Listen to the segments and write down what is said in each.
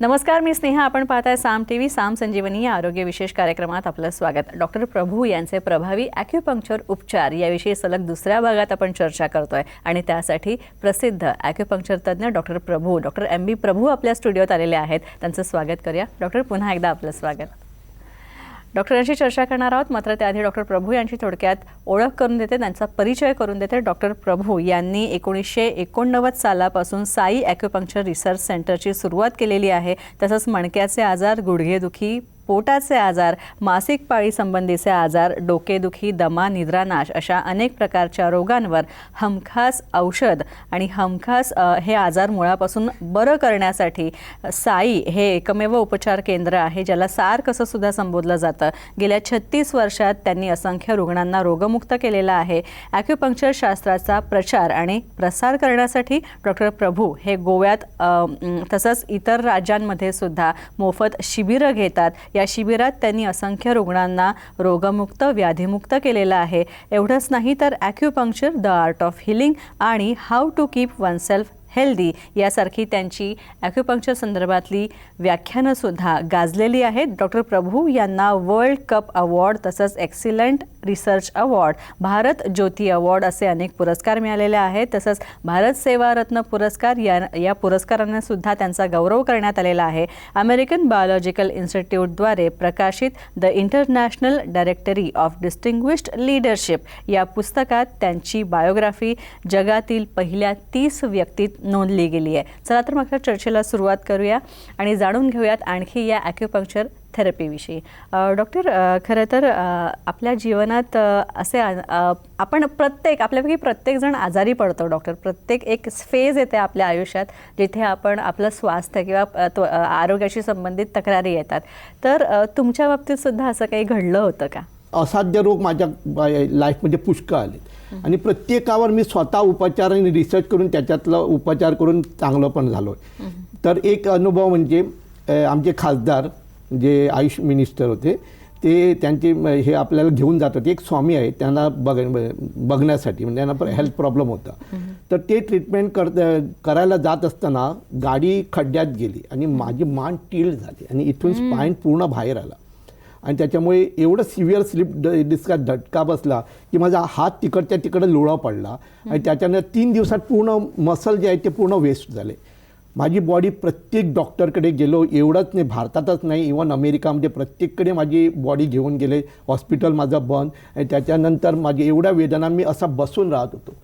नमस्कार मी स्नेहा. आपण पाहताय साम टी व्ही साम संजीवनी या आरोग्य विशेष कार्यक्रमात आपलं स्वागत. डॉक्टर प्रभू यांचे प्रभावी ॲक्युपंक्चर उपचार याविषयी सलग दुसऱ्या भागात आपण चर्चा करतोय आणि त्यासाठी प्रसिद्ध ॲक्युपंक्चर तज्ज्ञ doctor Prabhu doctor M B Prabhu आपल्या स्टुडिओत आलेले आहेत. त्यांचं स्वागत करूया. डॉक्टर पुन्हा एकदा आपलं स्वागत. डॉक्टरांशी चर्चा करणार आहोत. मात्र त्याआधी डॉक्टर प्रभू यांची थोडक्यात ओळख करून देते त्यांचा परिचय करून देते. डॉक्टर प्रभू यांनी एकोणीसशे एकोणनव्वद सालापासून साई ॲक्युपंक्चर रिसर्च सेंटरची सुरुवात केलेली आहे. तसंच मणक्याचे आजार गुडघेदुखी पोटाचे आजार मासिक पाळीसंबंधीचे आजार डोकेदुखी दमा निद्रानाश अशा अनेक प्रकारच्या रोगांवर हमखास औषध आणि हमखास हे आजार मुळापासून बरं करण्यासाठी साई हे एकमेव उपचार केंद्र आहे ज्याला सार कसं सुद्धा संबोधलं जातं. गेल्या छत्तीस वर्षात त्यांनी असंख्य रुग्णांना रोगमुक्त केलेला आहे. ॲक्युपंक्चर शास्त्राचा प्रचार आणि प्रसार करण्यासाठी डॉक्टर प्रभू हे गोव्यात तसंच इतर राज्यांमध्ये सुद्धा मोफत शिबिरं घेतात. या शिबिरात त्यांनी असंख्य रुग्णांना रोगमुक्त व्याधीमुक्त केलेलं आहे. एवढंच नाही तर acupuncture the art of healing आणि how to keep oneself healthy यासारखी त्यांची ॲक्युपंक्चर संदर्भातली व्याख्यानंसुद्धा गाजलेली आहेत. डॉक्टर प्रभू यांना वर्ल्ड कप अवॉर्ड तसंच excellent research award Bharat Jyoti award असे अनेक पुरस्कार मिळालेले आहेत. तसंच भारत सेवारत्न पुरस्कार या या पुरस्कारांनासुद्धा त्यांचा गौरव करण्यात आलेला आहे. अमेरिकन बायोलॉजिकल इन्स्टिट्यूटद्वारे प्रकाशित the international directory of distinguished leadership या पुस्तकात त्यांची बायोग्राफी जगातील पहिल्या तीस व्यक्तीत नोंदली गेली आहे. चला तर मग चर्चेला सुरुवात करूया आणि जाणून घेऊयात आणखी या ॲक्युपंक्चर थेरपीविषयी डॉक्टर खरं तर आपल्या जीवनात असे आपण प्रत्येक आपल्यापैकी प्रत्येकजण आजारी पडतो डॉक्टर प्रत्येक एक फेज येते आपल्या आयुष्यात जिथे आपण आपलं स्वास्थ्य किंवा आरोग्याशी संबंधित तक्रारी येतात. तर तुमच्या बाबतीत सुद्धा असं काही घडलं होतं का? असाध्य रोग माझ्या लाईफमध्ये पुष्कळ आले आणि प्रत्येकावर मी स्वतः उपचार आणि रिसर्च करून त्याच्यातलं उपचार करून चांगलं पण झालो तर एक अनुभव म्हणजे आमचे खासदार जे आयुष मिनिस्टर होते ते त्यांचे हे आपल्याला घेऊन जात होते एक स्वामी आहे त्यांना बघ बघण्यासाठी म्हणजे त्यांना हेल्थ प्रॉब्लेम होता. तर ते ट्रीटमेंट कर करायला जात असताना गाडी खड्ड्यात गेली आणि माझी मान टील झाली आणि इथून स्पाईन पूर्ण बाहेर आला. आणि त्याच्यामुळे एवढं सिव्हिअर स्लिप डिस्का झटका बसला की माझा हात तिकडच्या तिकडं लुळा पडला. आणि त्याच्यानं तीन दिवसात पूर्ण मसल जे आहे ते पूर्ण वेस्ट झाले. माझी बॉडी प्रत्येक डॉक्टरकडे गेलो एवढंच नाही भारतातच नाही इवन अमेरिकामध्ये प्रत्येककडे माझी बॉडी घेऊन गेले हॉस्पिटल माझं बंद. आणि त्याच्यानंतर माझी एवढ्या वेदना मी असा बसून राहत होतो.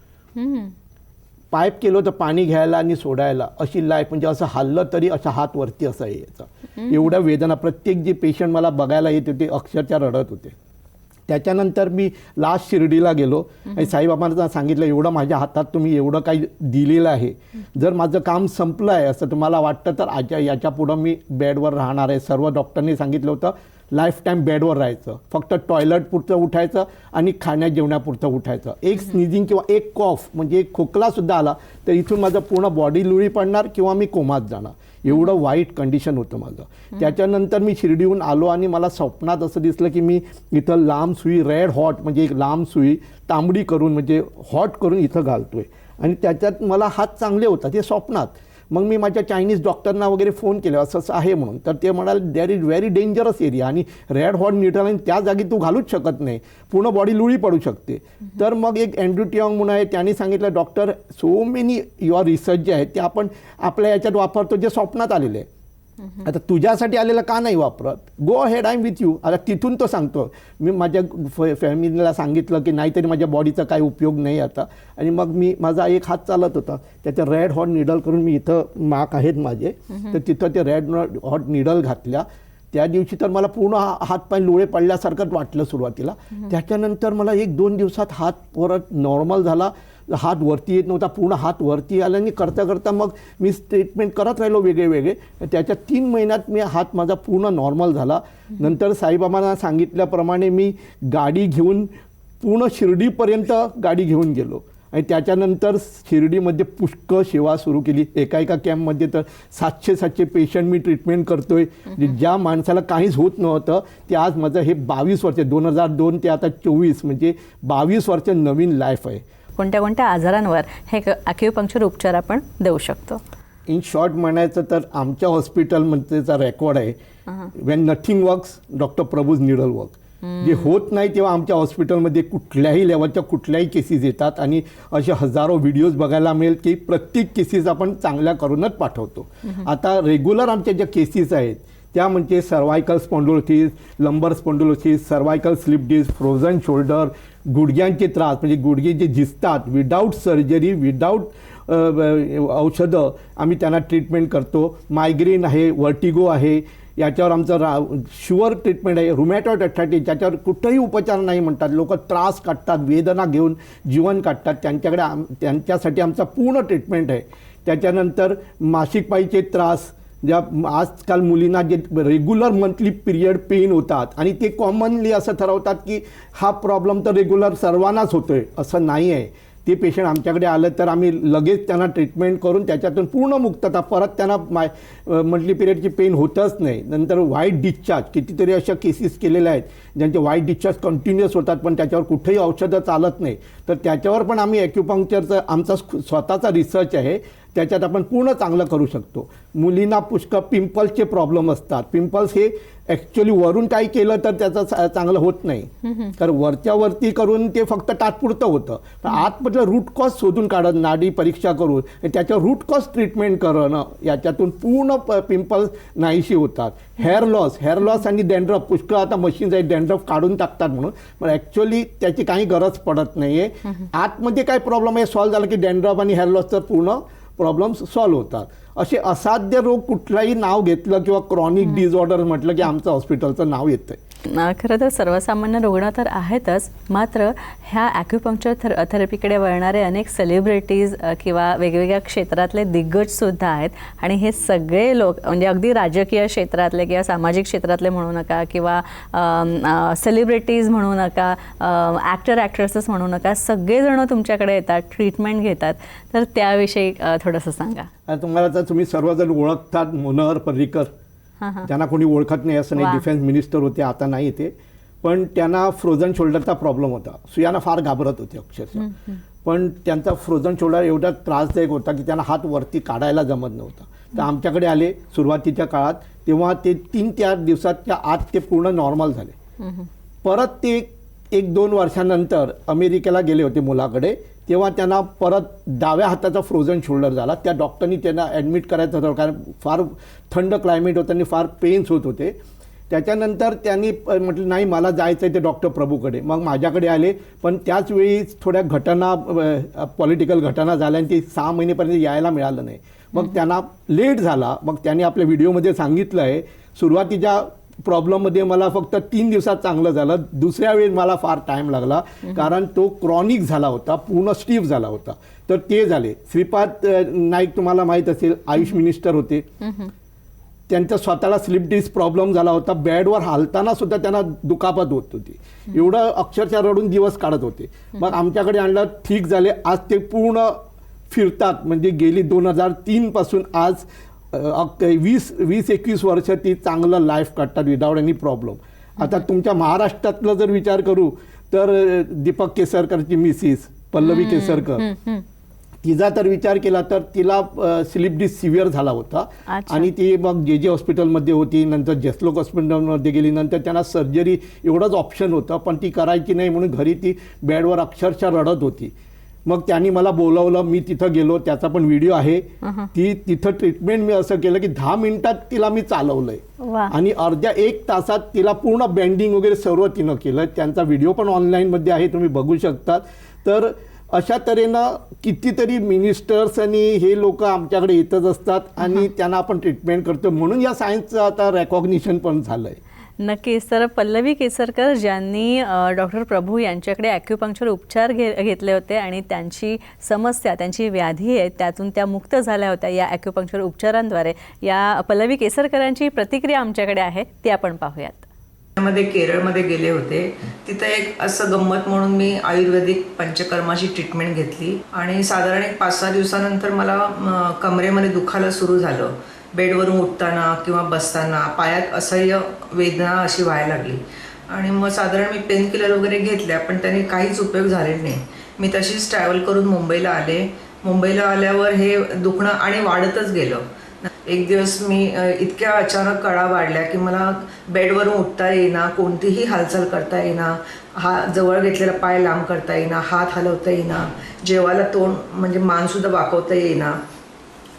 पाईप केलं होतं पाणी घ्यायला आणि सोडायला. अशी लाईफ म्हणजे असं हल्लं तरी अशा हात वरती असं यायचं एवढ्या वेदना प्रत्येक जे पेशंट मला बघायला येत होते अक्षरशः रडत होते. त्याच्यानंतर मी लास्ट शिर्डीला गेलो. आणि साईबाबांना सांगितलं एवढं माझ्या हातात तुम्ही एवढं काही दिलेलं आहे. जर माझं काम संपलं आहे असं तुम्हाला वाटतं तर आजच्या याच्या पुढं मी बेडवर राहणार आहे. सर्व डॉक्टरनी सांगितलं होतं लाईफ टाईम बेडवर राहायचं. फक्त टॉयलेट पुरतं उठायचं आणि खाण्या जेवण्यापुरतं उठायचं. एक स्निझिंग किंवा एक कॉफ म्हणजे एक खोकलासुद्धा आला तर इथून माझं पूर्ण बॉडी लुळी पडणार किंवा मी कोमात जाणार. एवढं वाईट कंडिशन होतं माझं. त्याच्यानंतर मी शिर्डीहून आलो आणि मला स्वप्नात असं दिसलं की मी इथं लांब सुई रेड हॉट म्हणजे एक लांब सुई तांबडी करून म्हणजे हॉट करून इथं घालतोय. आणि त्याच्यात मला हात चांगले होतात ते स्वप्नात. मग मी माझ्या चायनीज डॉक्टरना वगैरे फोन केले असं असं आहे म्हणून. तर ते म्हणाले there is very dangerous area आणि रेड हॉट आणि त्या जागी तू घालूच शकत नाही. पूर्ण बॉडी लुळी पडू शकते. तर मग एक अँड्रू टिऑंग म्हणून आहे त्यांनी सांगितलं doctor so many your research जे आहे ते आपण आपल्या याच्यात वापरतो जे स्वप्नात आलेले आहे. आता तुझ्यासाठी आलेलं का नाही वापरत? Go ahead I with you आता तिथून तो सांगतो. मी माझ्या फॅमिलीला सांगितलं की नाहीतरी माझ्या बॉडीचा काही उपयोग नाही आता. आणि मग मी माझा एक हात चालत होता. त्याच्या रेड हॉट निडल करून मी इथं मार्क आहेत माझे. तर तिथं ते रेड हॉट निडल घातल्या. त्या दिवशी तर मला पूर्ण हातपाय लोळे पडल्यासारखंच वाटलं सुरुवातीला. त्याच्यानंतर मला एक दोन दिवसात हात परत नॉर्मल झाला. हात वरती येत नव्हता पूर्ण हात वरती आला आणि करता करता मग मी ट्रीटमेंट करत राहिलो वेगळे वेगळे. त्याच्या तीन महिन्यात मी हात माझा पूर्ण नॉर्मल झाला. नंतर साईबाबांना सांगितल्याप्रमाणे मी गाडी घेऊन पूर्ण शिर्डीपर्यंत गाडी घेऊन गेलो. आणि त्याच्यानंतर शिर्डीमध्ये पुष्कळ सेवा सुरू केली. एका एका कॅम्पमध्ये तर सातशे सातशे पेशंट मी ट्रीटमेंट करतोय. आहे ज्या माणसाला काहीच होत नव्हतं ते आज माझं हे बावीस वर्ष दोन हजार दोन ते आता चोवीस म्हणजे बावीस वर्ष नवीन लाईफ आहे. कोणत्या कोणत्या आजारांवर हे ॲक्युपंक्चर उपचार आपण देऊ शकतो. इन शॉर्ट म्हणायचं तर आमच्या हॉस्पिटलमध्येचा रेकॉर्ड आहे. When nothing works doctor Prabhu's needle work जे होत नाही तेव्हा आमच्या हॉस्पिटलमध्ये कुठल्याही लेवलच्या कुठल्याही केसेस येतात आणि असे हजारो व्हिडिओज बघायला मिळेल की प्रत्येक केसेस आपण चांगल्या करूनच पाठवतो. आता रेग्युलर आमच्या ज्या केसेस आहेत त्या म्हणजे cervical spondylosis lumbar spondylosis cervical slip disc frozen shoulder गुडघ्यांचे त्रास म्हणजे गुडघे जे झिजतात विदाऊट सर्जरी विदाऊट औषधं आम्ही त्यांना ट्रीटमेंट करतो. मायग्रेन आहे वर्टिगो आहे याच्यावर आमचं रा शुअर ट्रीटमेंट आहे रुमॅटॉइड अट्रॅटिस ज्याच्यावर कुठंही उपचार नाही म्हणतात. लोक त्रास काढतात वेदना घेऊन जीवन काढतात. त्यांच्याकडे आम त्यांच्यासाठी आमचा पूर्ण ट्रीटमेंट आहे. त्याच्यानंतर मासिक पाळीचे त्रास ज्या आजकाल मुलींना जे रेग्युलर मंथली पिरियड पेन होतात आणि ते कॉमनली असं ठरवतात की हा प्रॉब्लेम तर रेग्युलर सर्वांनाच होतोय असं नाही आहे ते पेशंट आमच्याकडे आलं तर आम्ही लगेच त्यांना ट्रीटमेंट करून त्याच्यातून पूर्ण मुक्तता परत त्यांना माय मंथली पिरियडची पेन होतच नाही. नंतर वाईट डिस्चार्ज कितीतरी अशा केसेस केलेल्या आहेत ज्यांचे वाईट डिस्चार्ज कंटिन्युअस होतात पण त्याच्यावर कुठेही औषधं चालत नाही. तर त्याच्यावर पण आम्ही ॲक्युपंक्चरचं आमचा स्वतःचा रिसर्च आहे. त्याच्यात आपण पूर्ण चांगलं करू शकतो. मुलींना पुष्कळ पिंपल्सचे प्रॉब्लेम असतात. पिंपल्स हे ॲक्च्युली वरून काही केलं तर त्याचं चांगलं होत नाही. तर वरच्या वरती करून ते फक्त तात्पुरतं होतं. पण आतमधलं रूट कॉज शोधून काढत नाडी परीक्षा करून त्याच्यावर रूट कॉज ट्रीटमेंट करणं याच्यातून पूर्ण पिंपल्स नाहीशी होतात. हेअर लॉस हेअर लॉस आणि डॅन्ड्रफ पुष्कळ आता मशीन्स आहेत डॅन्ड्रफ काढून टाकतात म्हणून. पण ॲक्च्युली त्याची काही गरज पडत नाही आहे आतमध्ये काय प्रॉब्लेम आहे? सॉल्व्ह झाला की डॅन्ड्रफ आणि हेअर लॉसचं पूर्ण प्रॉब्लेम्स सॉल्व्ह होतात. असे असाध्य रोग कुठलाही नाव घेतलं किंवा क्रॉनिक डिसऑर्डर म्हटलं की आमचं हॉस्पिटलचं नाव येतं खरं तर सर्वसामान्य रुग्ण तर आहेतच मात्र ह्या ॲक्युपंक्चर थर थेरपीकडे वळणारे अनेक सेलिब्रिटीज किंवा वेगवेगळ्या क्षेत्रातले दिग्गजसुद्धा आहेत. आणि हे सगळे लोक म्हणजे अगदी राजकीय क्षेत्रातले किंवा सामाजिक क्षेत्रातले म्हणू नका किंवा सेलिब्रिटीज म्हणू नका ॲक्टर ॲक्ट्रेसेस म्हणू नका सगळेजण तुमच्याकडे येतात ट्रीटमेंट घेतात. तर त्याविषयी थोडंसं सांगा. तुम्हाला तर तुम्ही सर्वजण ओळखतात मनोहर पर्रिकर त्यांना कोणी ओळखत नाही असं नाही. डिफेन्स मिनिस्टर होते आता नाही ते. पण त्यांना फ्रोझन शोल्डरचा प्रॉब्लेम होता. सुयाना फार घाबरत होते अक्षरशः. पण त्यांचा फ्रोझन शोल्डर एवढा त्रासदायक होता की त्यांना हात वरती काढायला जमत नव्हता. तर आमच्याकडे आले सुरुवातीच्या काळात. तेव्हा ते तीन चार दिवसाच्या आत ते पूर्ण नॉर्मल झाले. परत ते एक दोन वर्षानंतर अमेरिकेला गेले होते मुलाकडे. तेव्हा त्यांना परत डाव्या हाताचा फ्रोझन शोल्डर झाला. त्या डॉक्टरनी त्यांना ॲडमिट करायचं होतं. कारण फार थंड क्लायमेट होतं आणि फार पेन्स होत होते. त्याच्यानंतर त्यांनी प- म्हटलं नाही मला जायचं आहे ते डॉक्टर प्रभूकडे. मग माझ्याकडे आले. पण त्याचवेळी थोड्या घटना पॉलिटिकल घटना झाल्या आणि ते सहा महिनेपर्यंत यायला मिळालं नाही. मग त्यांना लेट झाला. मग त्यांनी आपल्या व्हिडिओमध्ये सांगितलं आहे सुरुवातीच्या प्रॉब्लेममध्ये मला फक्त तीन दिवसात चांगलं झालं. दुसऱ्या वेळेस मला फार टाईम लागला. कारण तो क्रॉनिक झाला होता पूर्ण स्टीफ झाला होता. तर ते झाले. श्रीपाद नाईक तुम्हाला माहीत असेल आयुष मिनिस्टर होते. त्यांचा स्वतःला स्लिप डिस्क प्रॉब्लेम झाला होता. बेडवर हालताना सुद्धा त्यांना दुखापत होत होती. एवढं अक्षरशः रडून दिवस काढत होते. मग आमच्याकडे आणलं ठीक झाले. आज ते पूर्ण फिरतात. म्हणजे गेली दोन हजार तीन पासून आज वीस वीस एकवीस वर्ष ती चांगलं लाईफ काढतात विदाऊट एनी प्रॉब्लेम आता तुमच्या महाराष्ट्रातलं जर विचार करू तर दीपक केसरकरची मिसिस पल्लवी केसरकर. तिचा तर विचार केला तर तिला स्लिप डिस्क सिव्हिअर झाला होता. आणि ती मग जे जे हॉस्पिटलमध्ये होती नंतर जसलोक हॉस्पिटलमध्ये गेली नंतर त्यांना सर्जरी एवढंच ऑप्शन होतं पण ती करायची नाही म्हणून घरी ती बेडवर अक्षरशः रडत होती. मग त्यांनी मला बोलवलं मी तिथं गेलो त्याचा पण व्हिडिओ आहे. ती तिथं ट्रीटमेंट मी असं केलं की दहा मिनिटात तिला मी चालवलंय. आणि अर्ध्या एक तासात तिला पूर्ण बेंडिंग वगैरे सर्व तिनं केलं. त्यांचा व्हिडिओ पण ऑनलाईनमध्ये आहे तुम्ही बघू शकतात तर अशा तऱ्हेनं कितीतरी मिनिस्टर्स आणि हे लोक आमच्याकडे येतच असतात आणि त्यांना आपण ट्रीटमेंट करतो म्हणून या सायन्सचं आता रेकॉग्निशन पण झालं आहे नक्कीच तर पल्लवी केसरकर ज्यांनी डॉक्टर प्रभू यांच्याकडे ॲक्युपंक्चर उपचार घे घेतले होते आणि त्यांची समस्या त्यांची व्याधी आहे त्यातून त्या मुक्त झाल्या होत्या या ॲक्युपंक्चर उपचारांद्वारे. या पल्लवी केसरकरांची प्रतिक्रिया आमच्याकडे आहे ती आपण पाहूयात. मध्ये केरळमध्ये गेले होते. तिथं एक असं गंमत म्हणून मी आयुर्वेदिक पंचकर्माची ट्रीटमेंट घेतली. आणि साधारण एक पाच सहा दिवसानंतर मला कमरेमध्ये दुखायला सुरू झालं. बेडवरून उठताना किंवा बसताना पायात असह्य वेदना अशी व्हायला लागली. आणि मग साधारण मी पेन किलर वगैरे घेतल्या पण त्याने काहीच उपयोग झाले नाही. मी तशीच ट्रॅव्हल करून मुंबईला आले. मुंबईला आल्यावर हे दुखणं आणि वाढतच गेलं. एक दिवस मी इतक्या अचानक कळा वाढल्या की मला बेडवरून उठता येईना कोणतीही हालचाल करता येईना हा जवळ घेतलेला पाय लांब करता येईना हात हलवता येईना जेवायला तोंड म्हणजे मानसुद्धा वाकवता येईना.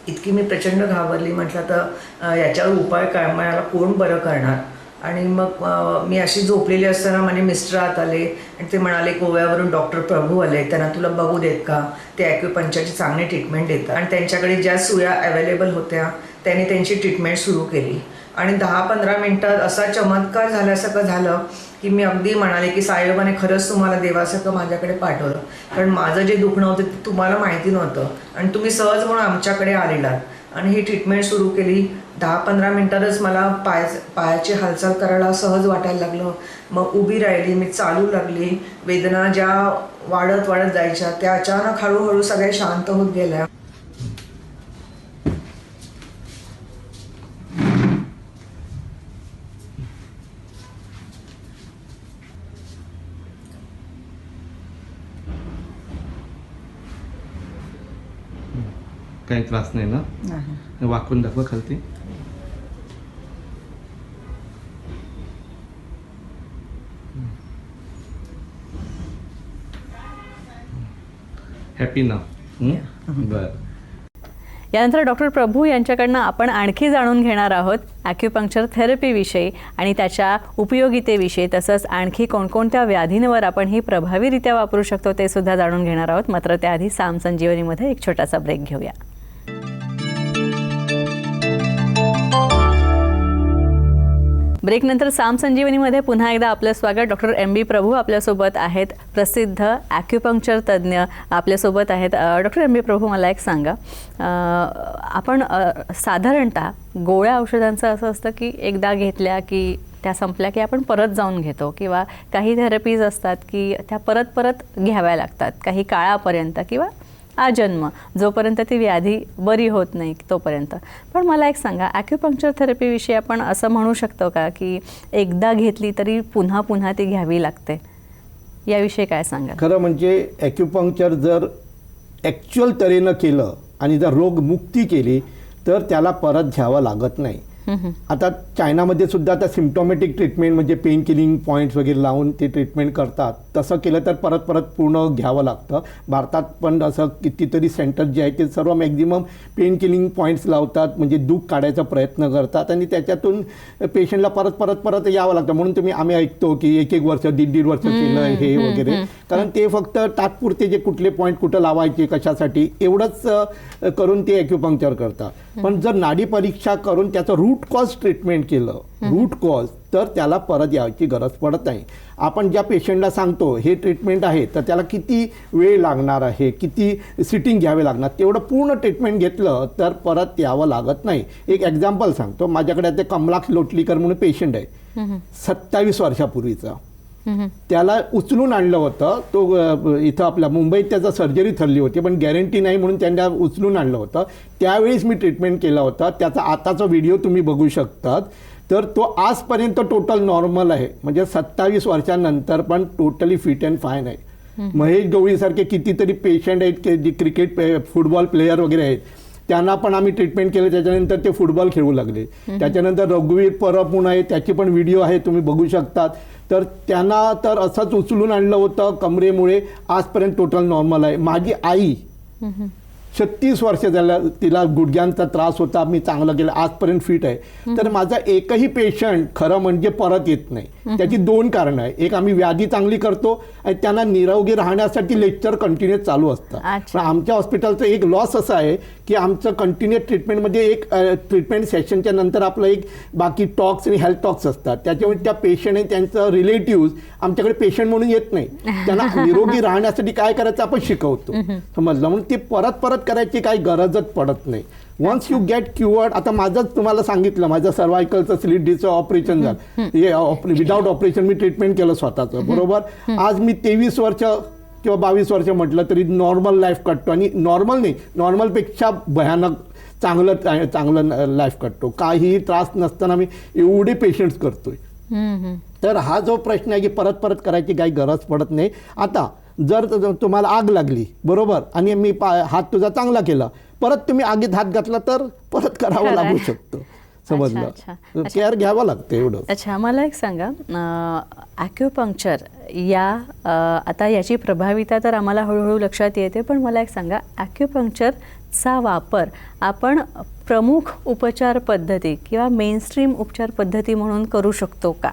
इतकी मी प्रचंड घाबरली. म्हटलं तर याच्यावर उपाय काय? मला कोण बरं करणार? आणि मग मी अशी झोपलेली असताना माझे मिस्टर आत आले आणि ते म्हणाले गोव्यावरून डॉक्टर प्रभू आले त्यांना तुला बघू देत का? ते ॲक्युपंचरची चांगली ट्रीटमेंट देतात. आणि त्यांच्याकडे ज्या सुया अवेलेबल होत्या त्यांनी त्यांची ट्रीटमेंट सुरू केली. आणि दहा पंधरा मिनटात असा चमत्कार झाल्यासारखं झालं की मी अगदी म्हणाले की साईबाबाने खरंच तुम्हाला देवासारखं माझ्याकडे पाठवलं. कारण माझं जे दुखणं होतं ते तुम्हाला माहिती नव्हतं. आणि तुम्ही सहज म्हणून आमच्याकडे आलेलात. आणि ही ट्रीटमेंट सुरू केली. दहा पंधरा मिनिटातच मला पाय पायाची हालचाल करायला सहज वाटायला लागलं. मग उभी राहिली मी चालू लागली. वेदना ज्या वाढत वाढत जायच्या त्या अचानक हळूहळू सगळ्या शांत होत गेल्या. काही त्रास नाही ना? वाकून दाखवा खालती. हॅपी ना बर. यानंतर डॉक्टर प्रभू यांच्याकडनं आपण आणखी जाणून घेणार आहोत ॲक्युपंक्चर थेरपीविषयी आणि त्याच्या उपयोगितेविषयी तसंच आणखी कोणकोणत्या व्याधींवर आपण ही प्रभावीरित्या वापरू शकतो ते सुद्धा जाणून घेणार आहोत. मात्र त्याआधी साम संजीवनीमध्ये एक छोटासा ब्रेक घेऊया. ब्रेकनंतर साम संजीवनीमध्ये पुन्हा एकदा आपलं स्वागत. डॉक्टर एम बी प्रभू आपल्यासोबत आहेत प्रसिद्ध ॲक्युपंक्चर तज्ज्ञ आपल्यासोबत आहेत. डॉक्टर एम बी प्रभू मला एक सांगा. आपण साधारणतः गोळ्या औषधांचं असं असतं की एकदा घेतल्या की त्या संपल्या की आपण परत जाऊन घेतो किंवा काही थेरपीज असतात की त्या परत परत घ्याव्या लागतात काही काळापर्यंत किंवा आजन्म जोपर्यंत ती व्याधी बरी होत नाही तोपर्यंत. पण मला एक सांगा ॲक्युपंक्चर थेरपीविषयी आपण असं म्हणू शकतो का की एकदा घेतली तरी पुन्हा पुन्हा ती घ्यावी लागते? याविषयी काय सांगा खरं म्हणजे ॲक्युपंक्चर जर ॲक्च्युअल तऱ्हेनं केलं आणि जर रोगमुक्ती केली तर त्याला परत घ्यावं लागत नाही. आता चायनामध्ये सुद्धा आता सिम्टॉमॅटिक ट्रीटमेंट म्हणजे पेन किलिंग पॉईंट्स वगैरे लावून ते ट्रीटमेंट करतात. तसं केलं तर परत परत पूर्ण घ्यावं लागतं. भारतात पण असं कितीतरी सेंटर जे आहेत ते सर्व मॅक्झिमम पेन किलिंग पॉईंट्स लावतात म्हणजे दुःख काढायचा प्रयत्न करतात आणि त्याच्यातून पेशंटला परत परत परत यावं लागतं. म्हणून तुम्ही आम्ही ऐकतो की एक एक वर्ष दीड दीड वर्ष केलं हे वगैरे. कारण ते फक्त तात्पुरते जे कुठले पॉईंट कुठं लावायचे कशासाठी एवढंच करून ते ॲक्युपंक्चर करतात. पण जर नाडी परीक्षा करून त्याचं रूट कॉज ट्रीटमेंट केलं रूट कॉज तर त्याला परत यायची गरज पडत नाही. आपण ज्या पेशंटला सांगतो हे ट्रीटमेंट आहे तर त्याला किती वेळ लागणार आहे किती सिटिंग घ्यावे लागणार? तेवढं पूर्ण ट्रीटमेंट घेतलं तर परत यावं लागत नाही. एक एक्झाम्पल सांगतो. माझ्याकडे ते कमलाक्ष लोटलीकर म्हणून पेशंट आहे. सत्तावीस वर्षापूर्वीचा. त्याला उचलून आणलं होतं. तो इथं आपल्या मुंबईत त्याचा सर्जरी ठरली होती पण गॅरंटी नाही म्हणून त्यांना उचलून आणलं होतं. त्यावेळेस मी ट्रीटमेंट केला होता. त्याचा आताचा व्हिडिओ तुम्ही बघू शकतात. तर तो आजपर्यंत टोटल नॉर्मल आहे. म्हणजे सत्तावीस वर्षांनंतर पण टोटली फिट अँड फाईन आहे. महेश गवळीसारखे कितीतरी पेशंट आहेत की जे क्रिकेट फुटबॉल प्लेयर वगैरे आहेत. त्यांना पण आम्ही ट्रीटमेंट केलं. त्याच्यानंतर ते फुटबॉल खेळू लागले. त्याच्यानंतर रघुवीर परब म्हणून आहे. त्याची पण व्हिडिओ आहे. तुम्ही बघू शकतात. तर त्यांना तर असंच उचलून आणलं होतं कमरेमुळे. आजपर्यंत टोटल नॉर्मल आहे. माझी आई छत्तीस वर्ष झालं तिला गुडघ्यांचा त्रास होता मी चांगलं केलं आजपर्यंत फिट आहे. तर माझा एकही पेशंट खरं म्हणजे परत येत नाही. त्याची दोन कारणं आहे एक आम्ही व्याधी चांगली करतो आणि त्यांना निरोगी राहण्यासाठी लेक्चर कंटिन्युअस चालू असतं. अच्छा. पण आमच्या हॉस्पिटलचं एक लॉस असं आहे की आमचं कंटिन्युअस ट्रीटमेंटमध्ये एक ट्रीटमेंट सेशनच्या नंतर आपलं एक बाकी टॉक्स आणि हेल्थ टॉक्स असतात. त्याच्यामुळे त्या पेशंट आणि त्यांचं रिलेटिव्ह आमच्याकडे पेशंट म्हणून येत नाही. त्यांना निरोगी राहण्यासाठी काय करायचं आपण शिकवतो. समजलं म्हणून ते परत परत करायची काही गरजच पडत नाही. वन्स यू गेट क्युअर्ड आता माझंच तुम्हाला सांगितलं माझं सर्वायकलचं स्लीप डिचं ऑपरेशन झालं. विदाऊट ऑपरेशन मी ट्रीटमेंट केलं स्वतःचं बरोबर? आज मी तेवीस वर्ष किंवा बावीस वर्ष म्हटलं तरी नॉर्मल लाईफ काढतो आणि नॉर्मल नाही नॉर्मलपेक्षा भयानक चांगलं चांगलं लाईफ काढतो काहीही त्रास नसताना मी एवढे पेशंट्स करतोय. तर हा जो प्रश्न आहे की परत परत करायची काही गरज पडत नाही. आता जर तुम्हाला आग लागली बरोबर? आणि मी पा हात तुझा चांगला केला. परत तुम्ही आगीत हात घातला तर परत करावं. लागू शकतो. समजलं. केअर घ्यावं लागतं एवढं अच्छा मला एक सांगा. ॲक्युपंक्चर या आता याची प्रभाविता तर आम्हाला हळूहळू लक्षात येते पण मला एक सांगा. ॲक्युपंक्चरचा वापर आपण प्रमुख उपचार पद्धती किंवा मेनस्ट्रीम उपचार पद्धती म्हणून करू शकतो का?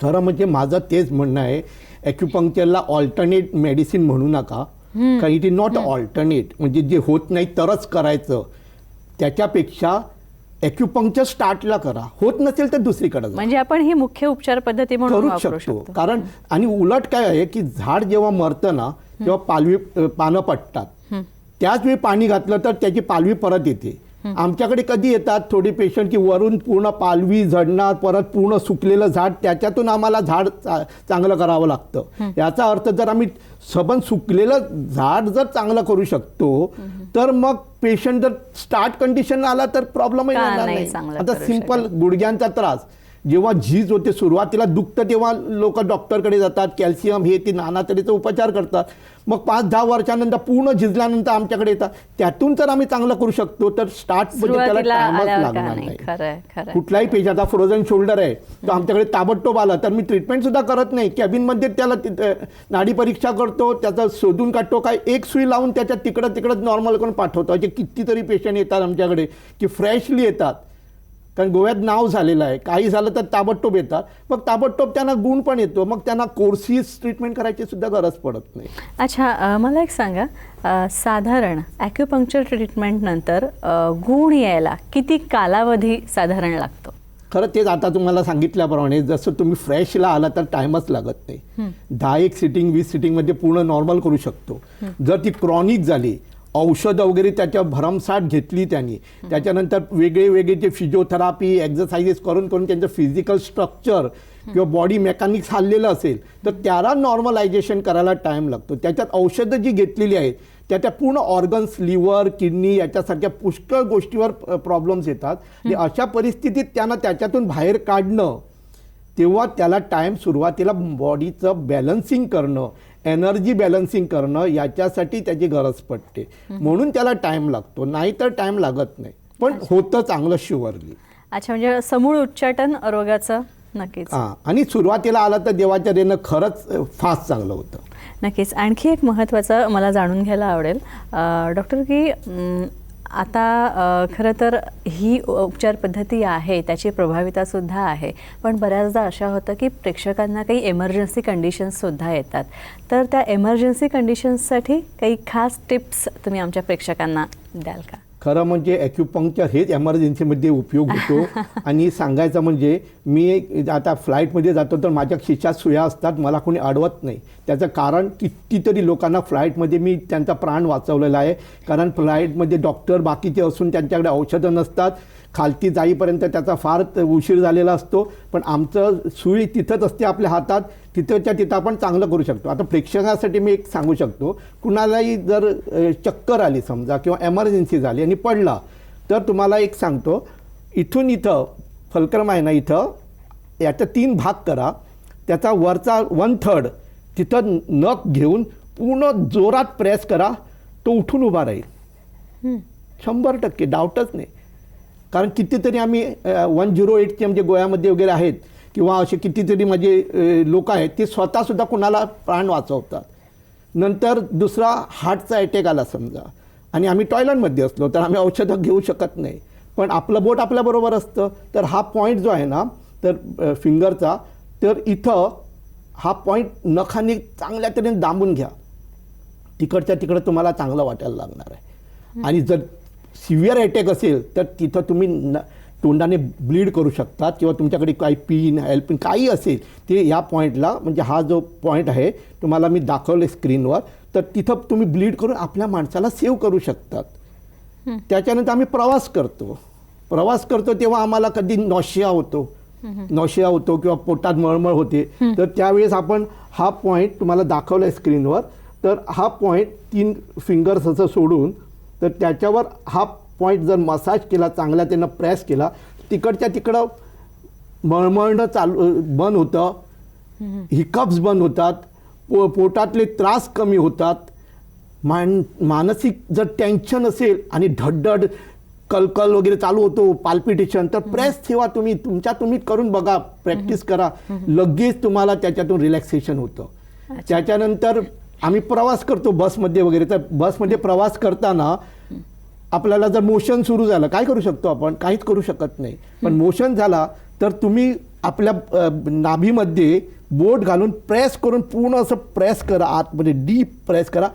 खरं म्हणजे माझं तेच म्हणणं आहे ॲक्युपंक्चरला ऑल्टरनेट मेडिसिन म्हणू नका. कारण इट इज नॉट ऑल्टरनेट म्हणजे जे होत नाही तरच करायचं. त्याच्यापेक्षा ॲक्युपंक्चर स्टार्टला करा. होत नसेल तर दुसरीकडे. म्हणजे आपण ही मुख्य उपचार पद्धती म्हणून करू शकतो. कारण आणि उलट काय आहे की झाड जेव्हा मरतं ना तेव्हा पालवी पानं पडतात त्याच वेळी पाणी घातलं तर त्याची पालवी परत येते. आमच्याकडे कधी येतात थोडी पेशंट की वरून पूर्ण पालवी झडणार परत पूर्ण सुकलेलं झाड त्याच्यातून आम्हाला झाड चांगलं करावं लागतं. याचा अर्थ जर आम्ही सबन सुकलेलं झाड जर चांगलं करू शकतो तर मग पेशंट जर स्टार्ट कंडिशन आला तर प्रॉब्लेम येणार नाही आता सिंपल गुडघ्यांचा त्रास. जेव्हा झीज होते सुरुवातीला दुखतं तेव्हा लोक डॉक्टरकडे जातात कॅल्शियम हे ते नाना तऱ्हेचे उपचार करतात. मग पाच दहा वर्षानंतर पूर्ण झिजल्यानंतर आमच्याकडे येतात. त्यातून तर आम्ही चांगलं करू शकतो तर स्टार्ट म्हणजे त्याला का लागणार नाही. कुठलाही पेशंट आता फ्रोझन शोल्डर आहे तो आमच्याकडे ताबडतोब आला तर मी ट्रीटमेंट सुद्धा करत नाही. कॅबिनमध्ये त्याला नाडी परीक्षा करतो त्याचा शोधून काढतो काय एक सुई लावून त्याच्या तिकडं तिकडं नॉर्मल करून पाठवतो. असे कितीतरी पेशंट येतात आमच्याकडे की फ्रेशली येतात. कारण गोव्यात नाव झालेलं आहे. काही झालं तर ताबडतोब येतात. मग ताबडतोब त्यांना गुण पण येतो. मग त्यांना कोर्सीस ट्रीटमेंट करायची सुद्धा गरज पडत नाही. अच्छा मला एक सांगा. अ, साधारण ॲक्युपंक्चर ट्रीटमेंट नंतर अ, गुण यायला किती कालावधी साधारण लागतो? खरं तेच आता तुम्हाला सांगितल्याप्रमाणे जसं तुम्ही फ्रेशला आला तर टाइमच लागत नाही. दहा एक सिटिंग वीस सिटिंगमध्ये पूर्ण नॉर्मल करू शकतो. जर ती क्रॉनिक झाली औषधं वगैरे त्याच्या भरमसाठ घेतली त्यांनी. त्याच्यानंतर वेगळे वेगळे जे फिजिओथेरापी एक्झरसाइजेस करून करून त्यांचं फिजिकल स्ट्रक्चर किंवा बॉडी मेकॅनिक्स हल्लेलं असेल तर त्याला नॉर्मलायझेशन करायला टाईम लागतो. त्याच्यात औषधं जी घेतलेली आहेत त्या त्या पूर्ण ऑर्गन्स लिव्हर किडनी याच्यासारख्या पुष्कळ गोष्टीवर प्रॉब्लेम्स येतात. आणि अशा परिस्थितीत त्यांना त्याच्यातून बाहेर काढणं तेव्हा त्याला टाईम सुरुवातीला बॉडीचं बॅलन्सिंग करणं एनर्जी बॅलन्सिंग करणं याच्यासाठी त्याची गरज पडते. म्हणून त्याला टाईम लागतो नाही तर टाईम लागत नाही. पण होतं चांगलं शुअरली. अच्छा म्हणजे समूळ उच्चाटन रोगाचं नक्कीच. हां आणि सुरुवातीला आला तर देवाच्या रेनं खरंच फास्ट चांगलं होतं. नक्कीच. आणखी एक महत्त्वाचं मला जाणून घ्यायला आवडेल. डॉक्टर की आता खरं तर ही उपचार पद्धती आहे त्याची प्रभावितासुद्धा आहे. पण बऱ्याचदा अशा होतं की प्रेक्षकांना काही एमर्जन्सी कंडिशन्ससुद्धा येतात. तर त्या एमर्जन्सी कंडिशन्ससाठी काही खास टिप्स तुम्ही आमच्या प्रेक्षकांना द्याल का? खरं म्हणजे ॲक्युपंक्चर हेच एमर्जन्सीमध्ये उपयोग होतो. आणि सांगायचं म्हणजे मी आता फ्लाईटमध्ये जातो तर माझ्या खिशात सुया असतात मला कोणी अडवत नाही. त्याचं कारण कितीतरी लोकांना फ्लाईटमध्ये मी त्यांचा प्राण वाचवलेला आहे. कारण फ्लाईटमध्ये डॉक्टर बाकीचे असून त्यांच्याकडे औषधं नसतात. खालती जाईपर्यंत त्याचा फार उशीर झालेला असतो. पण आमचं सुई तिथंच असते आपल्या हातात. तिथंच्या तिथं आपण चांगलं करू शकतो. आता प्रेक्षकासाठी मी एक सांगू शकतो. कुणालाही जर चक्कर आली समजा किंवा एमर्जन्सी झाली आणि पडला तर तुम्हाला एक सांगतो. इथून इथं फलक्रम आहे ना इथं याचा तीन भाग करा. त्याचा वरचा वन थर्ड तिथं नख घेऊन पूर्ण जोरात प्रेस करा तो उठून उभा राहील. शंभर टक्के डाऊटच नाही. कारण कितीतरी आम्ही वन झिरो एटचे म्हणजे गोव्यामध्ये वगैरे आहेत किंवा असे कितीतरी म्हणजे लोक आहेत ते स्वतःसुद्धा कुणाला प्राण वाचवतात. नंतर दुसरा हार्टचा अटॅक आला समजा. आणि आम्ही टॉयलेटमध्ये असलो तर आम्ही औषधं घेऊ शकत नाही. पण आपलं बोट आपल्याबरोबर असतं. तर हा पॉईंट जो आहे ना तर फिंगरचा तर इथं हा पॉईंट नखाने चांगल्या तऱ्हेने दाबून घ्या. तिकडच्या तिकडं तुम्हाला चांगलं वाटायला लागणार आहे. आणि जर सिव्हिअर अटॅक असेल तर तिथं तुम्ही न तोंडाने ब्लीड करू शकतात किंवा तुमच्याकडे काही पिन एल्पिन काही असेल ते या पॉईंटला म्हणजे हा जो पॉईंट आहे तुम्हाला मी दाखवले स्क्रीनवर तर तिथं तुम्ही ब्लीड करून आपल्या माणसाला सेव्ह करू शकतात. त्याच्यानंतर आम्ही प्रवास करतो. प्रवास करतो तेव्हा आम्हाला कधी नॉशिया होतो. नॉशिया होतो किंवा पोटात मळमळ होते तर त्यावेळेस आपण हा पॉईंट तुम्हाला दाखवला स्क्रीनवर तर हा पॉईंट तीन फिंगर्स असं सोडून तर त्याच्यावर हा पॉईंट जर मसाज केला चांगला त्यानं प्रेस केला तिकडच्या तिकडं मळमळणं चालू बंद होतं. हिकअप्स बंद होतात. पो पोटातले त्रास कमी होतात. मान मानसिक जर टेन्शन असेल आणि धडधड कलकल वगैरे चालू होतो पाल्पिटेशन तर प्रेस ठेवा तुम्ही. तुमच्या तुम्ही करून बघा. प्रॅक्टिस करा. लगेच तुम्हाला त्याच्यातून रिलॅक्सेशन होतं. त्याच्यानंतर आम्ही प्रवास करतो बसमध्ये वगैरे. तर बसमध्ये प्रवास करताना आपल्याला जर मोशन सुरू झालं काय करू शकतो आपण? काहीच करू शकत नाही. पण मोशन झाला तर तुम्ही आपल्या नाभीमध्ये बोट घालून प्रेस करून पूर्ण असं प्रेस करा. आतमध्ये डीप प्रेस करा.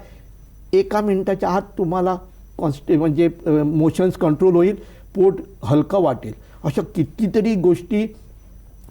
एका मिनिटाच्या आत तुम्हाला कॉन्स्टे म्हणजे मोशन्स कंट्रोल होईल पोट हलकं वाटेल. अशा कितीतरी गोष्टी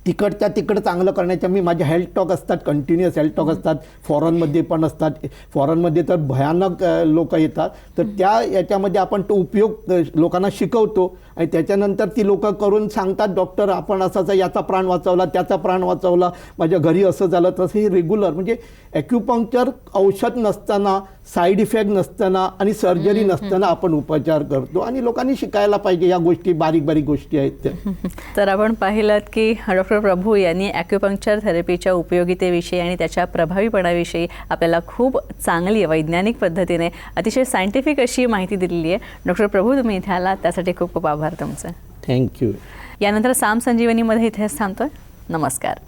तिकडच्या तिकडं चांगलं करण्याच्या मी माझे हेल्थ टॉक असतात कंटिन्युअस हेल्थ टॉक असतात फॉरेनमध्ये पण असतात. फॉरेनमध्ये तर भयानक लोक येतात. तर त्या याच्यामध्ये आपण तो उपयोग लोकांना शिकवतो. आणि त्याच्यानंतर ती लोक करून सांगतात डॉक्टर आपण असाचा याचा प्राण वाचवला त्याचा प्राण वाचवला माझ्या घरी असं झालं. तसं हे रेग्युलर म्हणजे ॲक्युपंक्चर औषध नसताना साईड इफेक्ट नसताना आणि सर्जरी नसताना आपण उपचार करतो आणि लोकांनी शिकायला पाहिजे या गोष्टी बारीक बारीक गोष्टी आहेत त्या. तर आपण पाहिलं की डॉक्टर प्रभू यांनी ॲक्युपंक्चर थेरपीच्या उपयोगितेविषयी आणि त्याच्या प्रभावीपणाविषयी आपल्याला खूप चांगली वैज्ञानिक पद्धतीने अतिशय सायंटिफिक अशी माहिती दिलेली आहे. डॉक्टर प्रभू तुम्ही इथे आलात त्यासाठी खूप खूप आभार. तुमचे थँक्यू यानंतर साम संजीवनीमध्ये इथेच थांबतोय नमस्कार